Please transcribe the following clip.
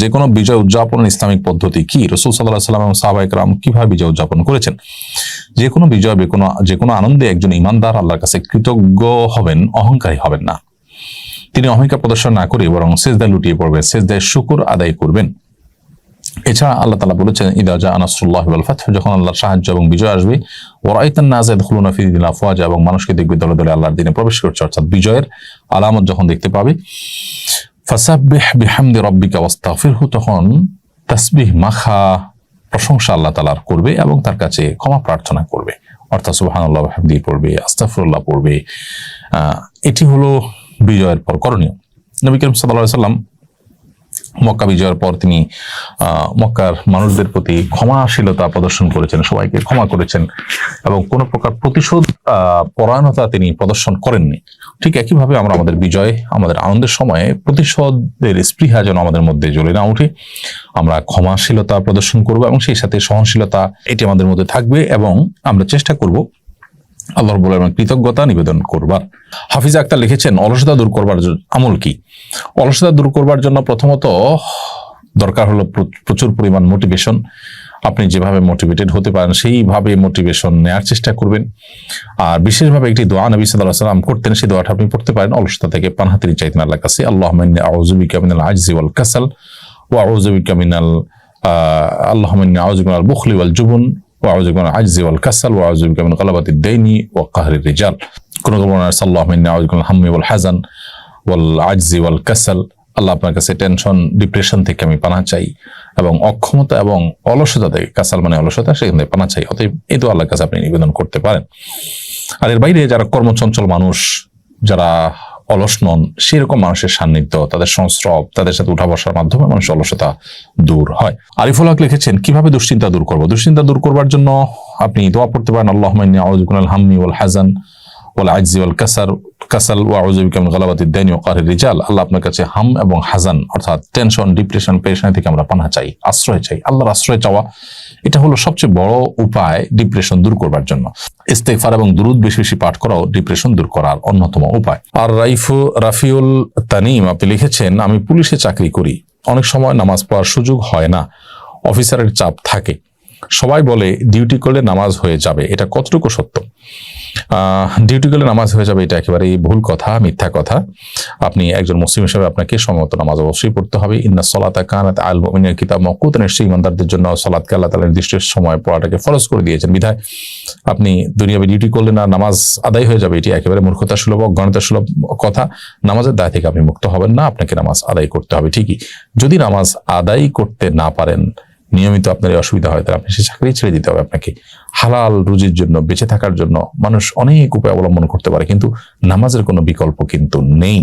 যে কোনো বিজয় উদযাপন ইসলামিক পদ্ধতি কি? রসুল সাল্লাহ সাল্লাম এবং সাহাবাহিক রাম কীভাবে বিজয় উদযাপন করেছেন? যে কোনো বিজয় কোনো যে কোনো আনন্দে একজন ইমানদার আল্লাহর কাছে কৃতজ্ঞ হবেন, অহংকারী হবেন না। তিনি অহংকার প্রদর্শন না করে বরং সেজদায় লুটিয়ে পড়বেন, সেজদায় শুকুর আদায় করবেন। এছাড়া আল্লাহ তালা বলেছেন ইদাজা আনাসুল্লাহ ফাত যখন আল্লাহর সাহায্য এবং বিজয় আসবে ওরাইতান নাজাদ খুলুনা ফিদিন আফওয়াজ, এবং মানুষকে দেখবে দলে দলে আল্লাহর দিনে প্রবেশ করছে, অর্থাৎ বিজয়ের আলামত যখন দেখতে পাবে ফাসাব্বিহ বিহামদি রব্বিকা ওয়াস্তাগফিরহু, তখন তাসবিহ, মাখা, প্রশংসা আল্লাহ তালার করবে এবং তার কাছে ক্ষমা প্রার্থনা করবে। অর্থাৎ সুবহানাল্লাহ হামদি পড়বে আস্তাফরুল্লাহ পড়বে। এটি হলো বিজয়ের পর করণীয়। নবী করিম সাল্লাহ সাল্লাম মক্কা বিজয়ের পর তিনি মক্কার মানুষদের প্রতি ক্ষমাশীলতা প্রদর্শন করেছেন, সবাইকে ক্ষমা করেছেন এবং কোনো প্রকার প্রতিশোধ পরায়ণতা তিনি প্রদর্শন করেননি। ঠিক একইভাবে আমরা আমাদের বিজয়, আমাদের আনন্দের সময়ে প্রতিশোধের স্পৃহা যেন আমাদের মধ্যে জ্বলে না উঠে, আমরা ক্ষমাশীলতা প্রদর্শন করব এবং সেই সাথে সহনশীলতা এটি আমাদের মধ্যে থাকবে এবং আমরা চেষ্টা করব আল্লাহর বলে কৃতজ্ঞতা নিবেদন করবার হাফিজ আক্তার লিখেছেন, অলসতা দূর করবার আমল কি? অলসতা দূর করবার জন্য প্রথমত দরকার হলো প্রচুর পরিমাণ মোটিভেশন আপনি যেভাবে মোটিভেটেড হতে পারেন, সেইভাবে মোটিভেশন নেওয়ার চেষ্টা করবেন। আর বিশেষভাবে একটি দোয়া নবী সাল্লাহ সাল্লাম করতেন, সেই দোয়াটা আপনি পড়তে পারেন অলসতা থেকে পানহাতির চাইতেন আল্লাহ কাছে। আল্লাহ আউজুবিকা মিনাল আজজি কাসাল ও আউজুবিকা মিনাল আল্লাহ বুখলি ওয়াল জুবুন। ওয়াউজুবিন আজিজ ওয়াল কাসাল ওয়াউজুবিন গলাবাতি দেইনি ও কাহরি রিজাল। কোনো কোনো সাল্লাহমিন আউজুল হাম্মি ওয়াল হাজান ওয়াল আজিজ ওয়াল কাসাল। আল্লাহ আপনার কাছে টেনশন, ডিপ্রেশন থেকে আমি পানা চাই এবং অক্ষমতা এবং অলসতা থেকে, কাসাল মানে অলসতা, সেখান থেকে পানা চাই। অতএব এই তো আল্লাহর কাছে আপনি নিবেদন করতে পারেন। আর এর বাইরে যারা কর্মচঞ্চল মানুষ, যারা অলস নন, সেরকম মানুষের সান্নিধ্য, তাদের সংস্রব, তাদের সাথে উঠা বসার মাধ্যমে মানুষের অলসতা দূর হয়। আরিফুল হক লিখেছেন, কীভাবে দুশ্চিন্তা দূর করব? দুশ্চিন্তা দূর করবার জন্য আপনি দোয়া পড়তে পারেন আল্লাহ আউজুকুল হাম্মি ওয়াল হাজান ওয়াল কাসার কাসাল ওয়া কাহরির রিজাল, আল্লাহ আপনার কাছে হাম এবং হাজান, অর্থাৎ টেনশন ডিপ্রেশন পেরেশানি থেকে আমরা পানা চাই, আশ্রয় চাই, আল্লাহর আশ্রয় চাওয়া। এটা হলো সবচেয়ে বড় উপায় ডিপ্রেশন দূর করবার জন্য। ইস্তেগফার এবং দুরুদ বেশি বেশি পাঠ করাও ডিপ্রেশন দূর করার অন্যতম উপায়। আর রাইফু রাফিউল তানিম, আপনি লিখেছেন, আমি পুলিশে চাকরি করি, অনেক সময় নামাজ পড়ার সুযোগ হয় না, অফিসারের চাপ থাকে। সবাই বলে, ডিউটি করলে নামাজ হয়ে যাবে। এটা কতটুকু সত্য? ডিউটি করলে নামাজ হয়ে যাবে, এটা একেবারেই ভুল কথা, মিথ্যা কথা। আপনি একজন মুসলিম হিসেবে আপনাকে সময়মতো নামাজ অবশ্যই পড়তে হবে। ইন্না সলাতা কানাত আল মুমিনের কিতাব মকুত নিশ্চয়ই ইমানদারদের জন্য সলাতকে আল্লাহ তালা নির্দিষ্ট সময় পড়াটাকে ফরজ করে দিয়েছেন। বিধায় আপনি দুনিয়াবে ডিউটি করলে না, নামাজ আদায় হয়ে যাবে, এটি একেবারে মূর্খতা সুলভ অজ্ঞানতা সুলভ কথা। নামাজের দায় থেকে আপনি মুক্ত হবেন না, আপনাকে নামাজ আদায় করতে হবে, ঠিকই। যদি নামাজ আদায় করতে না পারেন নিয়মিত আপনার এই অসুবিধা হয়, তাহলে আপনি সে চাকরি ছেড়ে দিতে হবে আপনাকে। হালাল রুজির জন্য, বেঁচে থাকার জন্য মানুষ অনেক উপায় অবলম্বন করতে পারে, কিন্তু নামাজের কোনো বিকল্প কিন্তু নেই।